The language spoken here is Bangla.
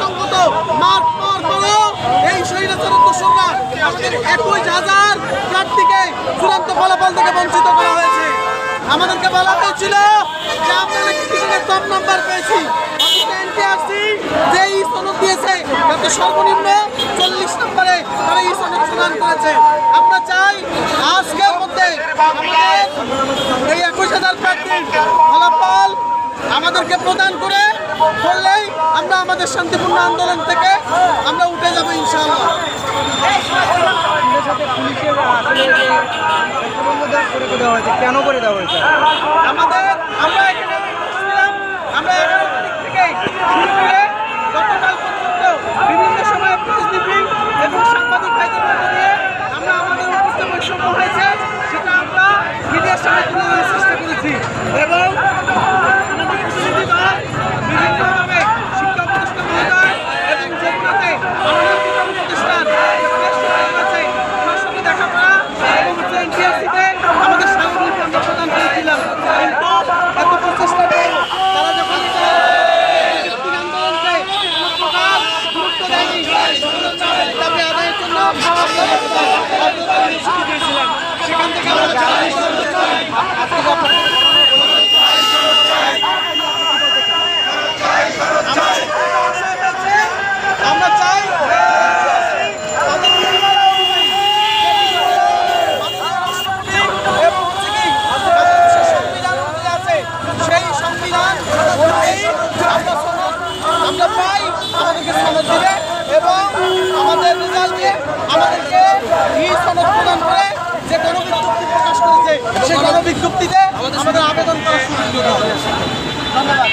সংহত মাঠ পাওয়ার পরেও এই স্বৈরাচারের দোষররা আমাদের একুশ হাজার প্রার্থীকে চূড়ান্ত ফলাফল থেকে বঞ্চিত করা হয়েছে। আমাদেরকে বলা হয়েছিল যে আমরা নাকি কিছুটা কম নাম্বার পেয়েছি। অথচ এনটিআরসি যে ই সনদ দিয়েছে, তাতে সর্বনিম্ন চল্লিশ নম্বরে তারা এই সনদ প্রদান করেছে আমরা চাই আজকের মধ্যে আমাদের এই একুশ হাজার প্রার্থীর ফলাফল আমাদেরকে প্রদান করে করলেই আমরা আমাদের শান্তিপূর্ণ আন্দোলন থেকে আমরা উঠে যাব ইনশাআল্লাহ। কেন করে দেওয়া হয়েছে আমাদের আমরা এখানে আমরা এগারো থেকে অনুযায়ী আছে সেই সংবিধান আমরা আমরা পাই আমাদেরকে সনদ দিবে এবং আমাদের রেজাল্ট দিয়ে আমাদেরকে এই সনদ প্রদান করে যে গণবিজ্ঞপ্তি প্রকাশ করেছে গণবিজ্ঞপ্তিতে আমাদের আবেদন করার সুযোগ ধন্যবাদ।